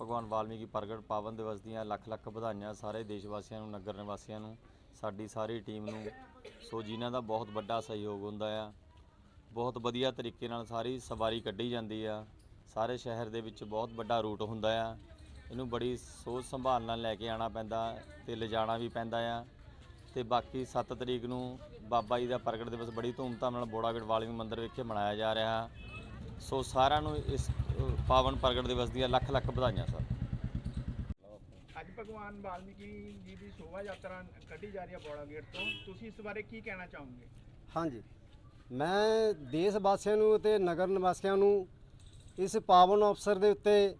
ਭਗਵਾਨ ਵਾਲਮੀਕੀ ਪ੍ਰਗਟ ਪਾਵਨ ਦਿਵਸ ਦੀਆਂ ਲੱਖ ਲੱਖ ਵਧਾਈਆਂ ਸਾਰੇ ਦੇਸ਼ ਵਾਸੀਆਂ ਨੂੰ, ਨਗਰ ਨਿਵਾਸੀਆਂ ਨੂੰ, ਸਾਡੀ ਸਾਰੀ ਟੀਮ ਨੂੰ। ਸੋ ਜਿਨ੍ਹਾਂ ਦਾ ਬਹੁਤ ਵੱਡਾ ਸਹਿਯੋਗ ਹੁੰਦਾ ਆ, ਬਹੁਤ ਵਧੀਆ ਤਰੀਕੇ ਨਾਲ ਸਾਰੀ ਸਵਾਰੀ ਕੱਢੀ ਜਾਂਦੀ ਆ। ਸਾਰੇ ਸ਼ਹਿਰ ਦੇ ਵਿੱਚ ਬਹੁਤ ਵੱਡਾ ਰੂਟ ਹੁੰਦਾ ਆ। ਇਹਨੂੰ ਬੜੀ ਸੋਚ ਸੰਭਾਲ ਨਾਲ ਲੈ ਕੇ ਆਉਣਾ ਪੈਂਦਾ ਤੇ ਲਿਜਾਣਾ ਵੀ ਪੈਂਦਾ ਆ। ਤੇ ਬਾਕੀ 7 ਤਰੀਕ ਨੂੰ ਬਾਬਾ ਜੀ ਦਾ ਪ੍ਰਗਟ ਦਿਵਸ ਬੜੀ ਧੂਮਧਾਮ ਨਾਲ ਬੋੜਾਗੜ ਵਾਲਿੰਗ ਮੰਦਿਰ ਵਿਖੇ ਮਨਾਇਆ ਜਾ ਰਿਹਾ। ਸੋ ਸਾਰਿਆਂ ਨੂੰ ਇਸ ਪਾਵਨ ਪ੍ਰਗਟ ਦਿਵਸ ਦੀਆਂ ਲੱਖ ਲੱਖ ਵਧਾਈਆਂ ਸਰ। ਅੱਜ ਭਗਵਾਨ ਵਾਲਮੀਕੀ ਜੀ ਦੀ ਸ਼ੋਭਾ ਯਾਤਰਾ ਕੱਢੀ ਜਾ ਰਹੀ ਹੈ ਬੋੜਾ ਗੇਟ ਤੋਂ। ਤੁਸੀਂ ਇਸ ਬਾਰੇ ਕੀ ਕਹਿਣਾ ਚਾਹੋਗੇ? ਹਾਂਜੀ। ਮੈਂ ਦੇਸ਼ ਵਾਸੀਆਂ ਨੂੰ ਅਤੇ ਨਗਰ ਨਿਵਾਸੀਆਂ ਨੂੰ ਇਸ ਪਾਵਨ ਅਵਸਰ ਦੇ ਉੱਤੇ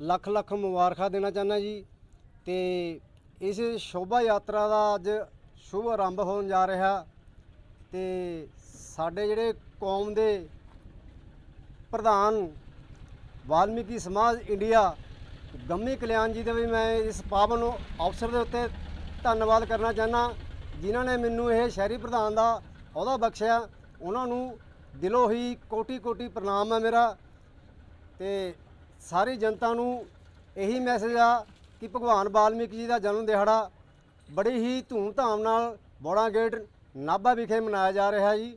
ਲੱਖ ਲੱਖ ਮੁਬਾਰਕਾਂ ਦੇਣਾ ਚਾਹੁੰਦਾ ਜੀ ਤੇ ਇਸ ਸ਼ੋਭਾ ਯਾਤਰਾ ਦਾ ਅੱਜ ਸ਼ੁਭ ਆਰੰਭ ਹੋਣ ਜਾ ਰਿਹਾ ਤੇ ਸਾਡੇ ਜਿਹੜੇ ਕੌਮ ਦੇ ਪ੍ਰਧਾਨ ਵਾਲਮੀਕੀ ਸਮਾਜ ਇੰਡੀਆ, ਗੰਮੀ ਕਲਿਆਣ ਜੀ ਦੇ ਵੀ ਮੈਂ ਇਸ ਪਾਵਨ ਅਵਸਰ ਦੇ ਉੱਤੇ ਧੰਨਵਾਦ ਕਰਨਾ ਚਾਹੁੰਦਾ। ਜਿਨ੍ਹਾਂ ਨੇ ਮੈਨੂੰ ਇਹ ਸ਼ਹਿਰੀ ਪ੍ਰਧਾਨ ਦਾ ਅਹੁਦਾ ਬਖਸ਼ਿਆ, ਉਹਨਾਂ ਨੂੰ ਦਿਲੋਂ ਹੀ ਕੋਟੀ ਕੋਟੀ ਪ੍ਰਣਾਮ ਹੈ ਮੇਰਾ ਤੇ ਸਾਰੀ ਜਨਤਾ ਨੂੰ ਇਹੀ ਮੈਸੇਜ ਆ ਕਿ ਭਗਵਾਨ ਵਾਲਮੀਕੀ ਜੀ ਦਾ ਜਨਮ ਦਿਹਾੜਾ ਬੜੀ ਹੀ ਧੂਮ-ਧਾਮ ਨਾਲ ਬੋੜਾ ਗੇਟ ਨਾਭਾ ਵਿਖੇ ਮਨਾਇਆ ਜਾ ਰਿਹਾ ਜੀ।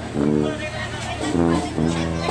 Thank you.